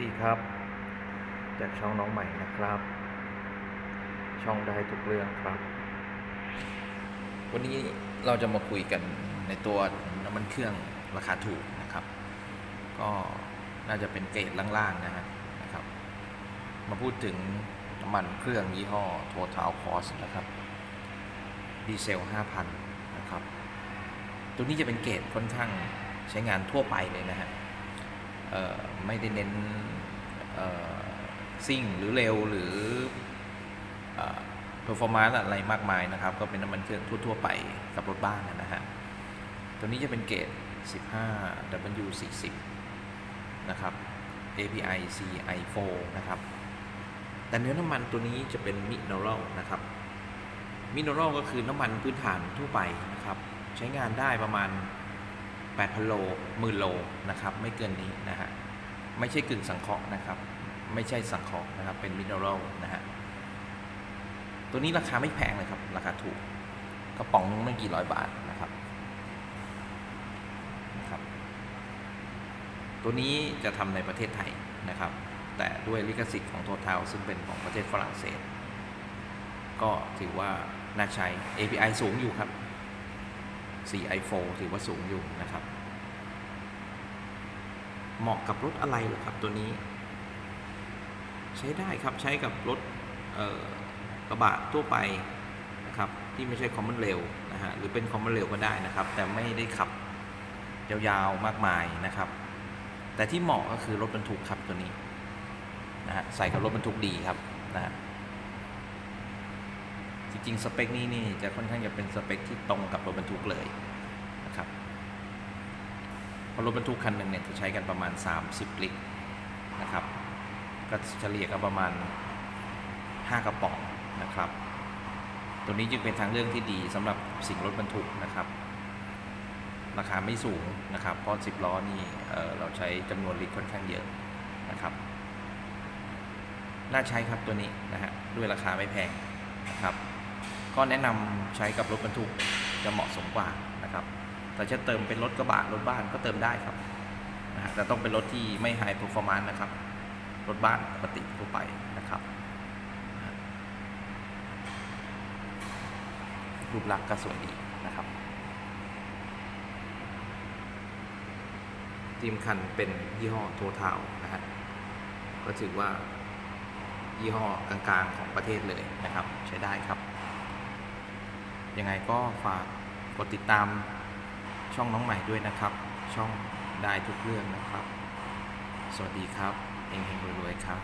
ดีครับ จากช่องน้องใหม่นะครับ ช่องได้ทุกเรื่องครับ วันนี้เราจะมาคุยกันในตัวน้ำมันเครื่องราคาถูกนะครับ ก็น่าจะเป็นเกรดล่างๆนะฮะนะครับ มาพูดถึงน้ำมันเครื่องยี่ห้อ Total Cost นะครับดีเซล 5,000 นะครับ ตัวนี้จะเป็นเกรดค่อนข้างใช้งานทั่วไปเลยนะฮะ ไม่ได้เน้นซิ่งหรือเร็วหรือเอ่อ performance อะไรมากมายนะครับ ก็เป็นน้ำมันเครื่องทั่ว ๆ ไปกับรถบ้านนะฮะ ตัวนี้จะเป็นเกรด 15 W40 นะครับ API CI4 นะครับ แต่เนื้อน้ำมันตัวนี้จะเป็นมิเนอรัลนะครับ มิเนอรัลก็คือน้ำมันพื้นฐานทั่วไปนะครับ ใช้งานได้ประมาณ 8,000 โลหมื่นโลนะครับไม่เกินนี้นะฮะไม่ใช่กึ่งสังเคราะห์นะครับ ไม่ใช่สังเคราะห์นะครับเป็นมินเนอรัลนะฮะตัวนี้ราคาไม่แพงเลยครับ ราคาถูกกระป๋องนึงไม่กี่ร้อยบาทนะครับนะครับ ตัวนี้จะทำในประเทศไทยนะครับ แต่ด้วยลิขสิทธิ์ของโทท a ลซึ่งเป็นของประเทศฝรั่งเศส ก็ถือว่าน่าใช้ API สูงอยู่ครับ CI4 ถือว่าสูงอยู่นะครับ เหมาะกับรถอะไรหรอครับตัวนี้ ใช้ได้ครับใช้กับรถกระบะทั่วไปนะครับที่ไม่ใช่คอมมอนเร็วนะฮะหรือเป็นคอมมอนเร็วก็ได้นะครับ แต่ไม่ได้ขับยาวๆมากมายนะครับ แต่ที่เหมาะก็คือรถบรรทุกครับตัวนี้นะฮะใส่กับรถบรรทุกดีครับนะฮะ จริงๆ สเปคนี้นี่จะค่อนข้างจะเป็นสเปคที่ตรงกับรถบรรทุกเลยนะครับเพราะรถบรรทุกคันหนึ่งเนี่ยจะใช้กันประมาณ 30 ลิตรนะครับก็เฉลี่ยก็ประมาณ 5 กระป๋องนะครับ ตัวนี้จึงเป็นทางเลือกที่ดีสำหรับสิ่งรถบรรทุกนะครับ ราคาไม่สูงนะครับ เพราะ 10 ล้อนี่เอ่เราใช้จำนวนลิตรค่อนข้างเยอะนะครับน่าใช้ครับตัวนี้นะฮะด้วยราคาไม่แพงนะครับ ก็แนะนำใช้กับรถบรรทุกจะเหมาะสมกว่านะครับ แต่จะเติมเป็นรถกระบะรถบ้านก็เติมได้ครับนะฮะแต่ต้องเป็นรถที่ไม่ไฮ p e r f o r m a n c e นะครับ รถบ้านปกติทั่วไปนะครับรูปลักษณ์ก็สวยดีนะครับทีมคันเป็นยี่ห้อโททาวนะฮะก็ถือว่ายี่ห้อกลางๆของประเทศเลยนะครับ ใช้ได้ครับ ยังไงก็ฝากกดติดตามช่องน้องใหม่ด้วยนะครับ ช่องได้ทุกเรื่องนะครับ สวัสดีครับเฮงรวยๆครับ